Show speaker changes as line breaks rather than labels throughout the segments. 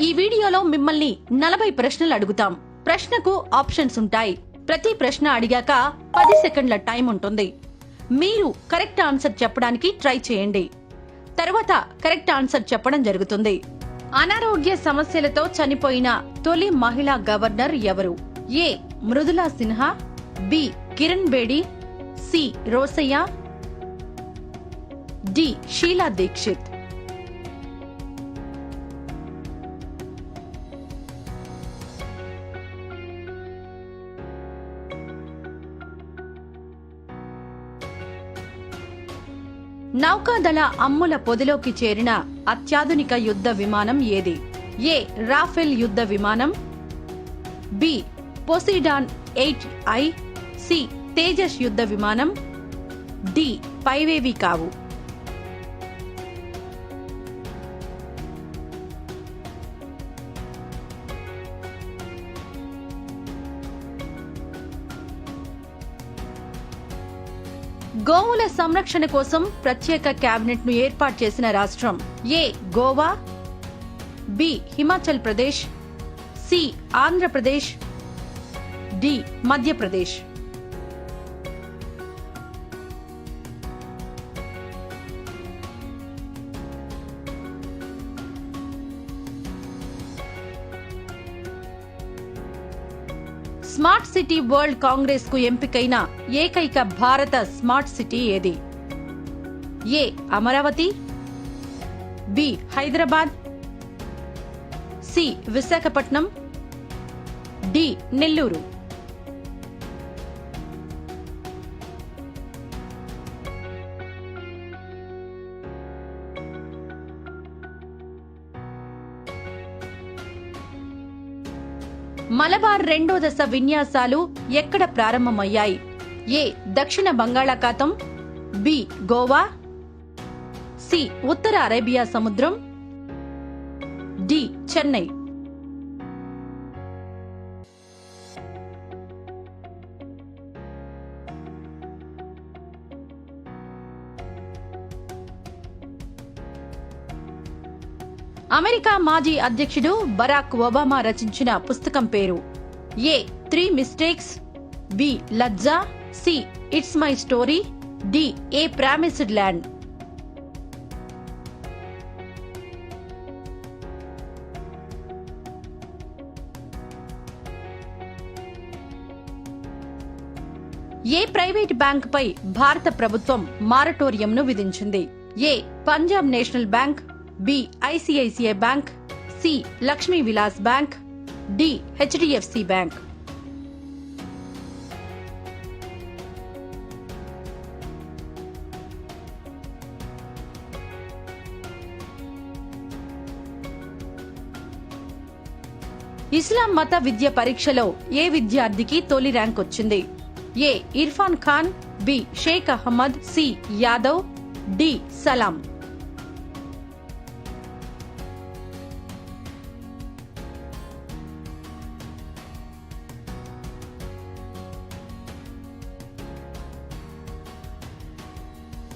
ఈ వీడియోలో మిమ్మల్ని నలభై ప్రశ్నలు అడుగుతాం. ప్రశ్నకు ఆప్షన్స్ ఉంటాయి. ప్రతి ప్రశ్న అడిగాక పది సెకండ్ల టైం ఉంటుంది. మీరు కరెక్ట్ ఆన్సర్ చెప్పడానికి ట్రై చేయండి. తర్వాత కరెక్ట్ ఆన్సర్ చెప్పడం జరుగుతుంది. అనారోగ్య సమస్యలతో చనిపోయిన తొలి మహిళా గవర్నర్ ఎవరు? A. Mridula Sinha. B. Kiran Bedi. C. Rosaiah. D. Sheila Dikshit. నౌకాదళ అమ్ముల పొదిలోకి చేరిన అత్యాధునిక యుద్ధ విమానం ఏది? ఏ. రాఫెల్ యుద్ధ విమానం. B. Poseidon eight I. C. Tejas యుద్ధ విమానం. డి. పైవేవి కావు. గోవుల సంరక్షణ కోసం ప్రత్యేక కేబినెట్ను ఏర్పాటు చేసిన రాష్ట్రం. A. Goa. B. Himachal Pradesh. C. Andhra Pradesh. D. Madhya Pradesh. Smart city world కాంగ్రెస్కు ఎంపికైన ఏకైక భారత స్మార్ట్ సిటీ ఏది? A Amaravati B Hyderabad C Visakhapatnam D Nellore. Malabar రెండో దశ విన్యాసాలు ఎక్కడ ప్రారంభమయ్యాయి? ఏ. దక్షిణ బంగాళాఖాతం బి. గోవా సి. ఉత్తర అరేబియా సముద్రం డి. చెన్నై. అమెరికా మాజీ అధ్యక్షుడు బరాక్ ఒబామా రచించిన పుస్తకం పేరు A three mistakes B Lajja C it's my story D a promised land. A private బ్యాంకుపై భారత ప్రభుత్వం మారటోరియంను విధించింది? A Punjab national bank B ICICI bank C Lakshmi Vilas bank D HDFC bank. ఇస్లాం మత విద్య పరీక్షలో ఏ విద్యార్థికి తొలి ర్యాంక్ వచ్చింది? A Irfan Khan B Sheikh Ahmed C Yadav D Salam.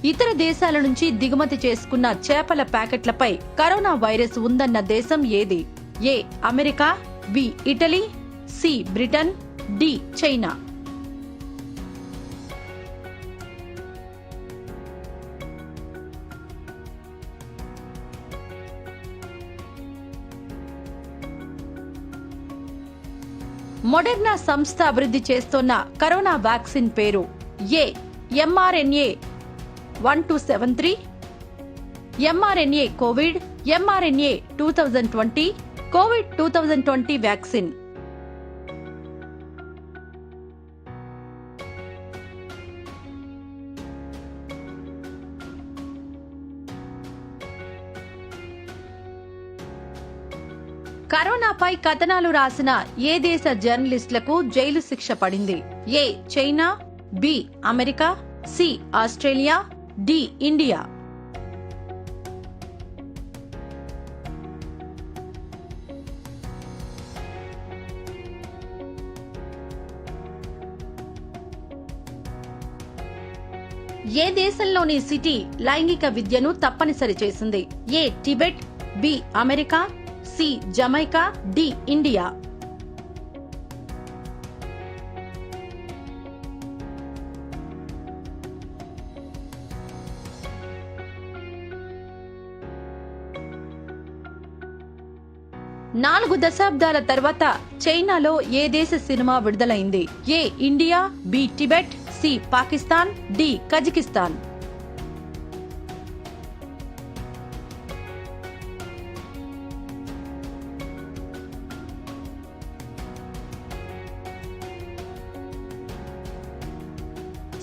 ఇతర దేశాల నుంచి దిగుమతి చేసుకున్న చేపల ప్యాకెట్లపై కరోనా వైరస్ ఉందన్న దేశం ఏది? A America B Italy C Britain D China. Moderna సంస్థ అభివృద్ధి చేస్తోన్న కరోనా వ్యాక్సిన్ పేరు A mRNA one two seven three mRNA covid mRNA two thousand twenty covid two thousand twenty vaccine కరోనాపై కథనాలు రాసిన ఏ దేశ జర్నలిస్టులకు జైలు శిక్ష పడింది? A China B America C Australia D India. ఏ దేశంలోని సిటీ లైంగిక విద్యను తప్పనిసరి చేసింది? A Tibet B America C Jamaica D India. నాలుగు దశాబ్దాల తర్వాత చైనాలో ఏ దేశ సినిమా విడుదలైంది? A India B Tibet C Pakistan D Kazakhstan.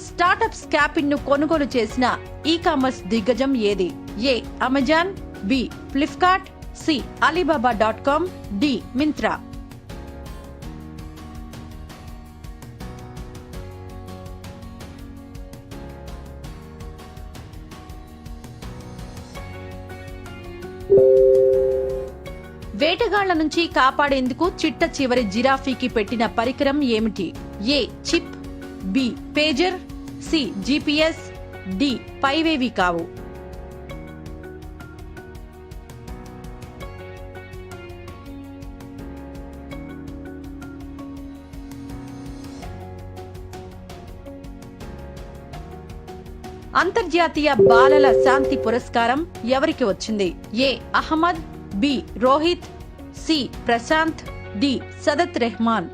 Startup స్కాపిన్ను కొనుగోలు చేసిన ఈ కామర్స్ దిగ్గజం ఏది? A Amazon B Flipkart C Alibaba dot com D Myntra వేటగాళ్ళ నుంచి కాపాడేందుకు చిట్ట చివరి జిరాఫీకి పెట్టిన పరికరం ఏమిటి? A chip B pager C GPS D పైవేవి కావు. అంతర్జాతీయ బాలల శాంతి పురస్కారం ఎవరికి వచ్చింది? A. Ahmed B. Rohit C. Prashant D. Sadat Rahman.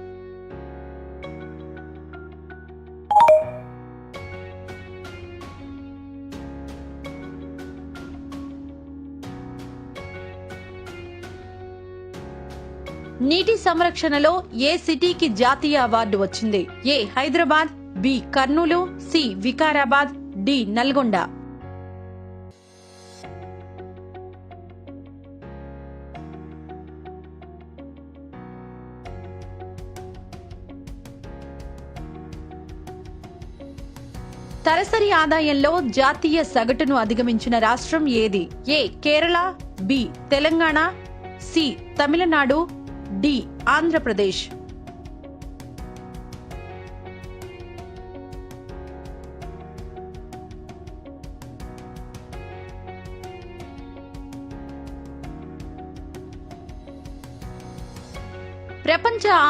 నీటి సంరక్షణలో ఏ సిటీకి జాతీయ అవార్డు వచ్చింది? A. Hyderabad B. Kurnool C. Vikarabad D Nalgonda. తలసరి ఆదాయంలో జాతీయ సగటును అధిగమించిన రాష్ట్రం ఏది? A. Kerala B. Telangana C. Tamil Nadu D. Andhra Pradesh.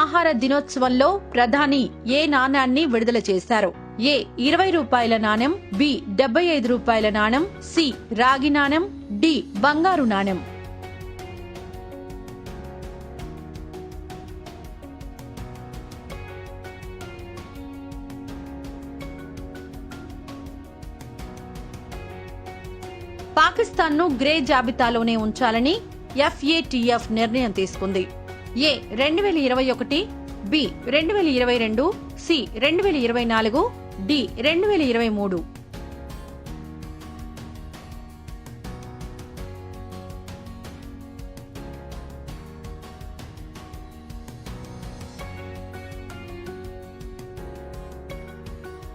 ఆహార దినోత్సవంలో ప్రధాని ఏ నాణ్యాన్ని విడుదల చేశారు? ఏ ఇరవై రూపాయల నాణెం బి డెబ్బై ఐదు రూపాయల నాణెం సి రాగి నాణెం డి బంగారు నాణెం పాకిస్తాన్ను గ్రే జాబితాలోనే ఉంచాలని ఎఫ్ఏటిఎఫ్ నిర్ణయం తీసుకుంది. ఏ రెండు వేల ఇరవై ఒకటి బి రెండు వేల ఇరవై రెండు సి రెండు వేల ఇరవై నాలుగు డి రెండు వేల ఇరవై మూడు.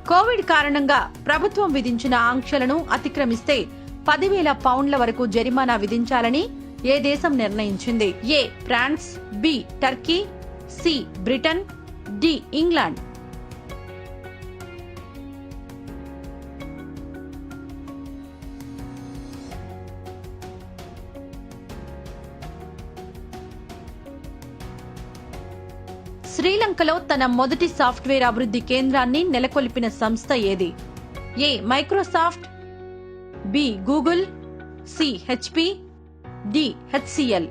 కోవిడ్ కారణంగా ప్రభుత్వం విధించిన ఆంక్షలను అతిక్రమిస్తే పదివేల పౌండ్ల వరకు జరిమానా విధించాలని ఏ దేశం నిర్ణయించింది? A France B Turkey C Britain D England. శ్రీలంకలో తన మొదటి సాఫ్ట్వేర్ అభివృద్ధి కేంద్రాన్ని నెలకొల్పిన సంస్థ ఏది? A Microsoft B Google C HP D HCL.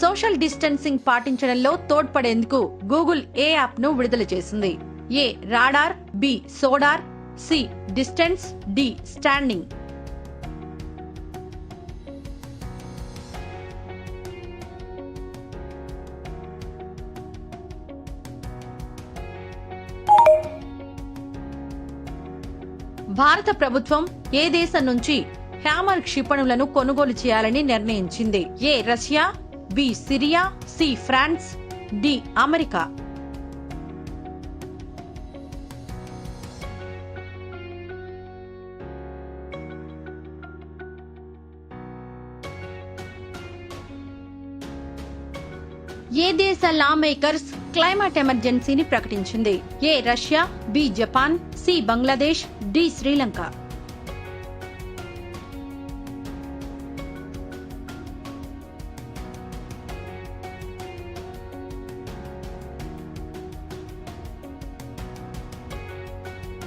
Social distancing పాటించడంలో తోడ్పడేందుకు గూగుల్ ఏ యాప్ను విడుదల చేసింది. A radar B sodar C distance D standing. భారత ప్రభుత్వం ఏ దేశం నుంచి హ్యామర్ క్షిపణులను కొనుగోలు చేయాలని నిర్ణయించింది? A Russia B Syria C France D America. ఏ దేశ లా మేకర్స్ క్లైమేట్ ఎమర్జెన్సీని ప్రకటించింది. A Russia B Japan C Bangladesh D Sri Lanka.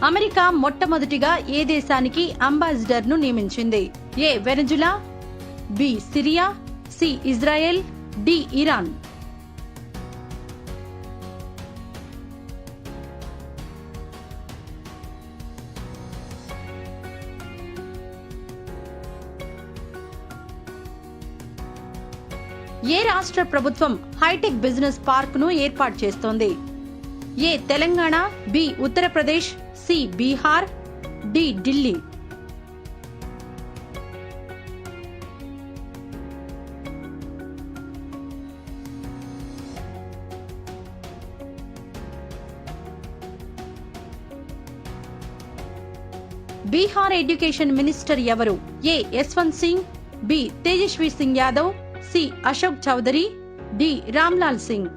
America మొట్టమొదటిగా ఏ దేశానికి అంబాసిడర్ను నియమించింది? A Venezuela B Syria C Israel D Iran. ఏ రాష్ట్ర ప్రభుత్వం హైటెక్ బిజినెస్ పార్క్ను ఏర్పాటు చేస్తోంది? A Telangana B Uttar Pradesh C Bihar D Delhi. Bihar education minister ఎవరు? A Yashwant Singh B Tejashwi Singh Yadav C. Ashok Chaudhary D. Ramlal Singh.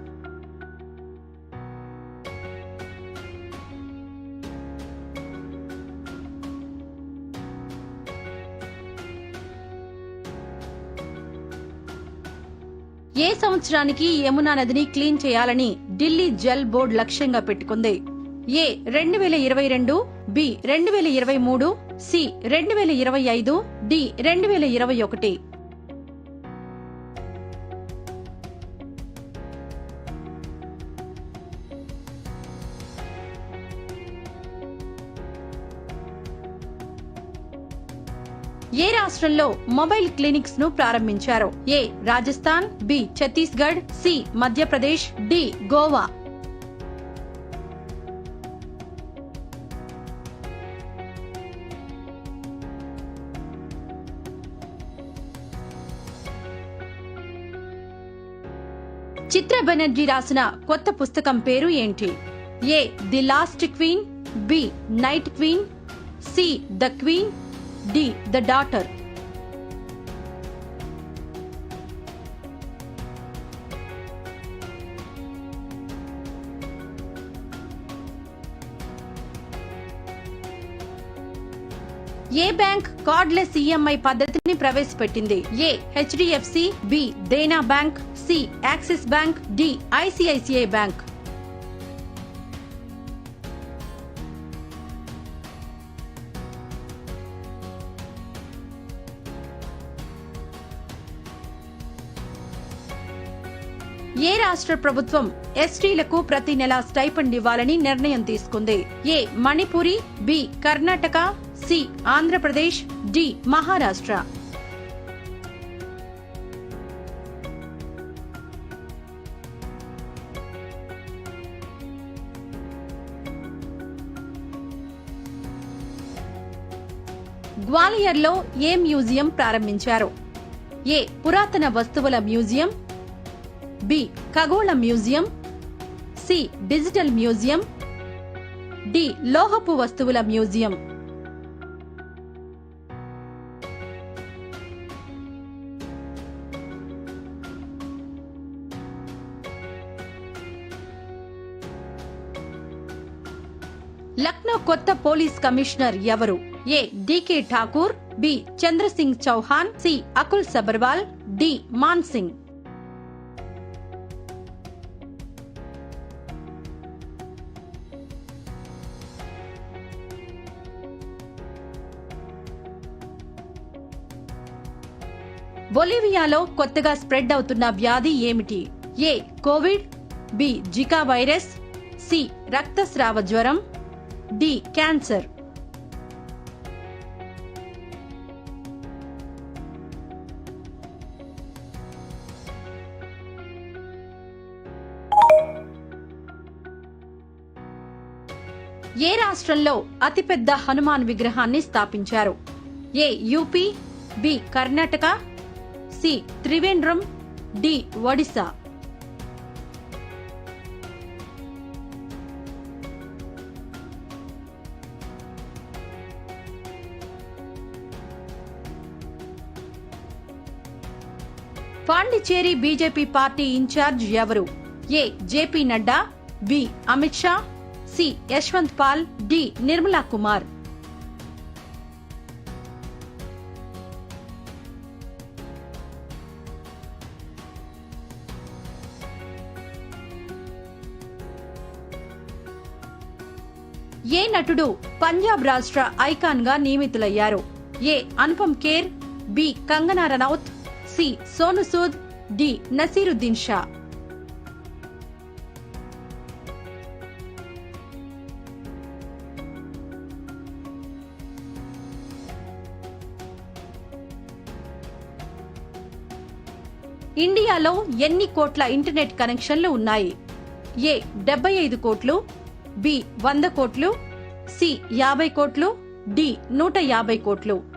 ఏ సంవత్సరానికి యమునా నదిని clean చేయాలని Delhi Jal board లక్ష్యంగా పెట్టుకుంది? ఏ. రెండు వేల ఇరవై రెండు బి. రెండు వేల ఇరవై మూడు సి. రెండు వేల ఇరవై ఐదు డి. రెండు వేల ఇరవై ఒకటి. ఏ రాష్ట్రంలో మొబైల్ క్లినిక్స్ను ప్రారంభించారు? A Rajasthan B Chhattisgarh C Madhya Pradesh D Goa. Chitra Banerjee రాసిన కొత్త పుస్తకం పేరు ఏంటి? A the last queen B night queen C the queen D the daughter. A bank cardless EMI పద్ధతిని ప్రవేశపెట్టింది? A HDFC B Dena bank C Axis bank D ICICI bank. ఏ రాష్ట్ర ప్రభుత్వం ఎస్టీలకు ప్రతి నెల స్టైఫండ్ ఇవ్వాలని నిర్ణయం తీసుకుంది? A. Manipuri B. Karnataka C. Andhra Pradesh D. Maharashtra. గ్వాలియర్లో ఏ మ్యూజియం ప్రారంభించారు? ఏ. పురాతన వస్తువుల మ్యూజియం బి ఖగోళ museum. C digital museum. D లోహపు వస్తువుల మ్యూజియం. లక్నో కొత్త పోలీస్ కమిషనర్ ఎవరు? A DK Thakur B Chandra Singh Chauhan C Akul Sabharwal D Man Singh. బొలివియాలో కొత్తగా స్ప్రెడ్ అవుతున్న వ్యాధి ఏమిటి? A covid B Zika virus C రక్తస్రావ జ్వరం డి క్యాన్సర్. ఏ రాష్ట్రంలో అతిపెద్ద హనుమాన్ విగ్రహాన్ని స్థాపించారు? A UP B Karnataka C Trivandrum D Odisha. Pondicherry BJP party incharge ఎవరు? A JP Nadda B Amit Shah C Yashwant Pal D Nirmala Kumar. ఏ నటుడు పంజాబ్ రాష్ట్ర ఐకాన్గా నియమితులయ్యారు? A. Anupam Kher B. Kangana Ranaut C. Sonu Sood D. Naseeruddin Shah. ఇండియాలో ఎన్ని కోట్ల internet కనెక్షన్లు ఉన్నాయి? ఏ. డెబ్బై ఐదు కోట్లు బి వంద కోట్లు సి యాభై కోట్లు డి నూట యాభై కోట్లు.